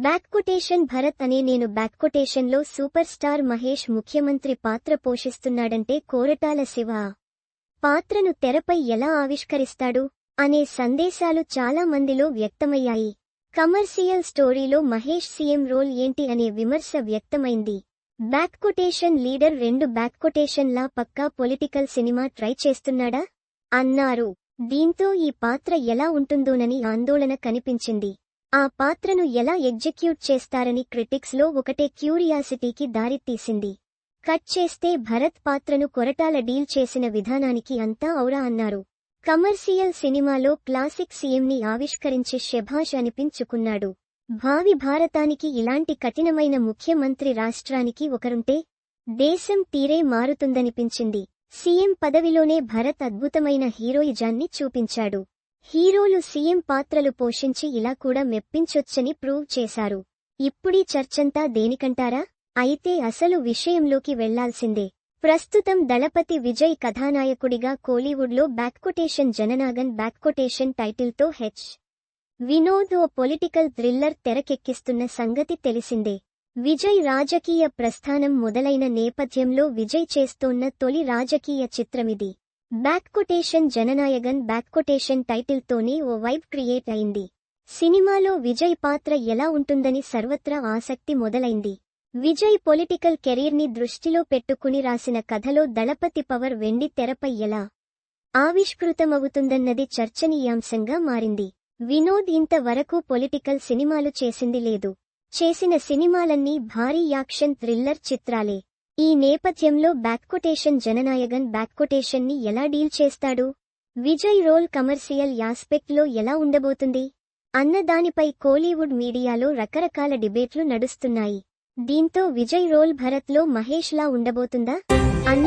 Back quotation Bharat అనే నేను back కొటేషన్లో సూపర్ స్టార్ మహేష్ ముఖ్యమంత్రి పాత్ర పోషిస్తున్నాడంటే కోరటాల శివ. పాత్రను తెరపై ఎలా ఆవిష్కరిస్తాడు? అనే సందేశాలు చాలా మందిలో వ్యక్తమయ్యాయి. కమర్షియల్ స్టోరీలో మహేష్ సీఎం రోల్ ఏంటి అనే విమర్శ వ్యక్తమైంది. బ్యాక్ కొటేషన్ లీడర్ రెండు బ్యాక్ కొటేషన్లా పక్కా పొలిటికల్ సినిమా ట్రై చేస్తున్నాడా? అన్నారు. దీంతో ఈ పాత్ర ఎలా ఉంటుందోనని ఆందోళన కనిపించింది. ఆ పాత్రను ఎలా ఎగ్జిక్యూట్ చేస్తారని క్రిటిక్స్లో ఒకటే క్యూరియాసిటీకి దారితీసింది. కట్ చేస్తే భరత్ పాత్రను కొరటాల డీల్ చేసిన విధానానికి అంతా ఔరా అన్నారు. కమర్షియల్ సినిమాలో క్లాసిక్ సీఎంని ఆవిష్కరించి శభాష్ అనిపించుకున్నాడు. భావి భారతానికి ఇలాంటి కఠినమైన ముఖ్యమంత్రి రాష్ట్రానికి ఒకరుంటే దేశం తీరే మారుతుందనిపించింది. సీఎం పదవిలోనే భరత్ అద్భుతమైన హీరోయిజాన్ని చూపించాడు. హీరోలు సీఎం పాత్రలు పోషించి ఇలా కూడా మెప్పించొచ్చని ప్రూవ్ చేశారు. ఇప్పుడీ చర్చంతా దేనికంటారా? అయితే అసలు విషయంలోకి వెళ్ళాల్సిందే. ప్రస్తుతం దళపతి విజయ్ కథానాయకుడిగా కోలీవుడ్లో back quotation Jananagan back quotation టైటిల్తో హెచ్. వినోద్ ఓ పొలిటికల్ థ్రిల్లర్ తెరకెక్కిస్తున్న సంగతి తెలిసిందే. విజయ్ రాజకీయ ప్రస్థానం మొదలైన నేపథ్యంలో విజయ్ చేస్తోన్న తొలి రాజకీయ చిత్రమిది. Back quotation Jananayagan back quotation టైటిల్తోనే ఓ వైబ్ క్రియేట్ అయింది. సినిమాలో విజయ్ పాత్ర ఎలా ఉంటుందని సర్వత్రా ఆసక్తి మొదలైంది. విజయ్ పొలిటికల్ కెరీర్ని దృష్టిలో పెట్టుకుని రాసిన కథలో దళపతి పవర్ వెండి తెరపై ఎలా ఆవిష్కృతమవుతుందన్నది చర్చనీయాంశంగా మారింది. వినోద్ ఇంతవరకు పొలిటికల్ సినిమాలు చేసింది లేదు. చేసిన సినిమాలన్నీ భారీ యాక్షన్ థ్రిల్లర్ చిత్రాలే. ఈ నేపథ్యంలో బ్యాక్కొటేషన్ జననాయగన్ బ్యాక్కొటేషన్ని ఎలా డీల్ చేస్తాడు? విజయ్ రోల్ కమర్షియల్ యాస్పెక్ట్లో ఎలా ఉండబోతుంది? అన్న దానిపై కోలీవుడ్ మీడియాలో రకరకాల డిబేట్లు నడుస్తున్నాయి. దీంతో విజయ్ రోల్ భరత్లో మహేష్ లా ఉండబోతుందా? అన్న